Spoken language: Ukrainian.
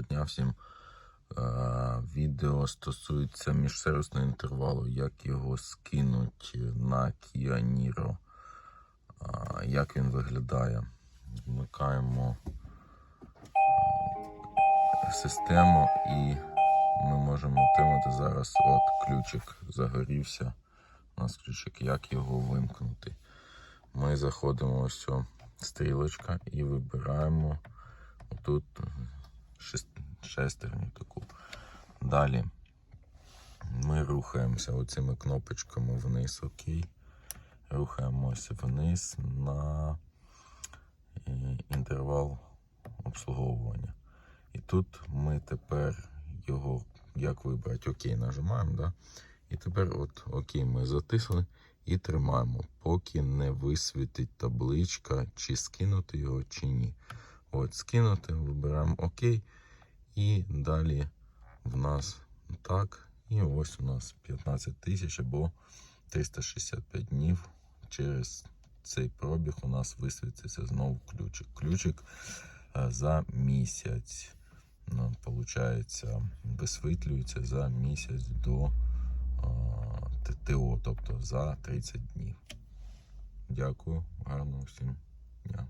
Доброго дня всім. Е, Відео стосується міжсервісного інтервалу, як його скинуть на Kia Niro, Е, як він виглядає. Вмикаємо е, систему і ми можемо отримати зараз от ключик загорівся. У нас ключик, як його вимкнути. Ми заходимо ось цю стрілочка і вибираємо тут шест... шестерню таку. Далі ми рухаємося оцими кнопочками вниз, окей. Рухаємося вниз на е, інтервал обслуговування. І тут ми тепер його, як вибрати, окей, нажимаємо, да? І тепер от окей, ми затисли і тримаємо, поки не висвітить табличка, чи скинути його, чи ні. От, скинути, вибираємо ОК. І далі в нас так. І ось у нас 15 тисяч або 365 днів. Через цей пробіг у нас висвітиться знову ключик. Ключик е, за місяць. Ну, Получається, висвітлюється за місяць до е, ТТО, тобто за 30 днів. Дякую, гарного всім дня.